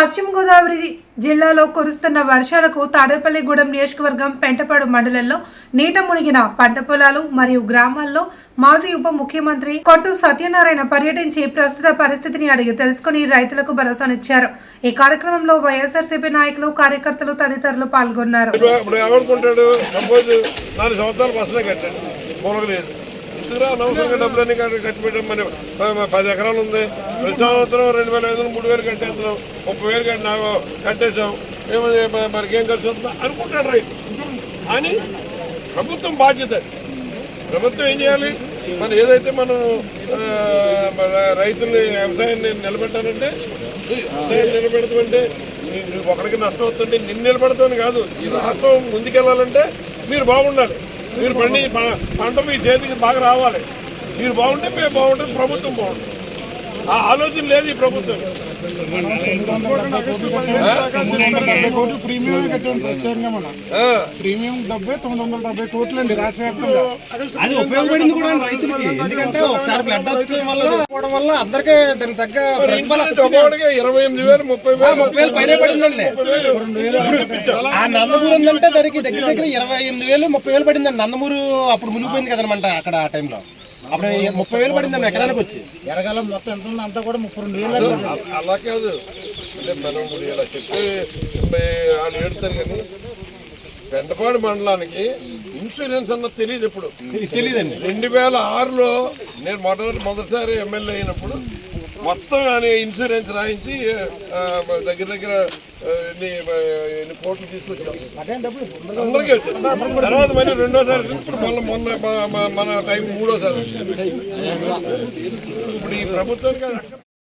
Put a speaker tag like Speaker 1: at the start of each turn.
Speaker 1: పశ్చిమ గోదావరి జిల్లాలో కురుస్తున్న వర్షాలకు తాడేపల్లిగూడెం నియోజకవర్గం పెంటపాడు మండలంలో నీట మునిగిన పంట పొలాలు మరియు గ్రామాల్లో మాజీ ఉప ముఖ్యమంత్రి కొట్టు సత్యనారాయణ పర్యటించి ప్రస్తుత పరిస్థితిని అడిగి తెలుసుకుని రైతులకు భరోసానిచ్చారు. ఈ కార్యక్రమంలో వైఎస్ఆర్సీపీ నాయకులు కార్యకర్తలు తదితరులు పాల్గొన్నారు.
Speaker 2: ఇప్పుడు ఇప్పుడు అనవసరంగా డబ్బులన్నీ కట్టి మరి పది ఎకరాలు ఉంది. ప్రతి సంవత్సరం రెండు వేల ఐదు వందలు మూడు వేలు కట్టేస్తున్నాం. ముప్పై వేలు కట్టి నాకు కట్టేసాం ఏమైంది మరికేం మనకి ఏం ఖర్చు అవుతుందో అనుకుంటాడు రైతు. అని ప్రభుత్వం బాధ్యత ప్రభుత్వం ఏం చేయాలి? మనం ఏదైతే మనం రైతుల్ని వ్యవసాయాన్ని నిలబెట్టాలంటే వ్యవసాయం నిలబెడతామంటే ఒకరికి నష్టం వస్తుంటే నిన్ను నిలబెడతామని కాదు. ఈ రాష్ట్రం ముందుకెళ్ళాలంటే మీరు బాగుండాలి. మీరు పండి పంట మీ చేతికి బాగా రావాలి. మీరు బాగుంటే మేము బాగుంటుంది ప్రభుత్వం బాగుంటుంది. ఆ ఆలోచన లేదు ఈ ప్రభుత్వం.
Speaker 3: కోట్లు ప్రీమియం కట్టి ప్రీమియం డెబ్బై తొమ్మిది వందల డెబ్బై కోట్లు అండి రాష్ట్ర వ్యాప్తంగా
Speaker 4: అది ఉపయోగపడింది కూడా రైతులకి ఎందుకంటే ఒకసారి ఫ్లడ్ వచ్చే వల్ల పోవడం వల్ల అందరికీ దానికి తగ్గ
Speaker 2: మరి ఇరవై ఎనిమిది వేలు ముప్పై వేలు
Speaker 4: ముప్పై వేలు పైన పడిందండి ఆ నందమూరు ఉందంటే దానికి దగ్గర దగ్గర ఇరవై ఎనిమిది వేలు ముప్పై వేలు పడిందండి. నందమూరు అప్పుడు మునిగిపోయింది కదనమాట అక్కడ ఆ టైంలో. అప్పుడు ముప్పై వేలు పడిందండి ఎకరానికి వచ్చి.
Speaker 5: ఎరగాలం మొత్తం ఎంత ఉందో అంతా కూడా ముప్పై రెండు వేలు
Speaker 2: అలా కాదు. అంటే మనం ఇలా చెప్తే మరి వాళ్ళు ఏడుతారు కానీ పెంటపాడు మండలానికి ఇన్సూరెన్స్ అన్నది తెలియదు ఇప్పుడు
Speaker 4: తెలియదండి
Speaker 2: రెండు వేల ఆరులో నేను మొదటి మొదటిసారి ఎమ్మెల్యే అయినప్పుడు మొత్తం అనే ఇన్సూరెన్స్ రాయించి దగ్గర దగ్గర ఎన్ని కోట్లు తీసుకొచ్చాం. అందరికీ వచ్చాం. తర్వాత మళ్ళీ రెండోసారి ఇప్పుడు మళ్ళీ మొన్న మన టైం మూడోసారి ఇప్పుడు ఈ ప్రభుత్వం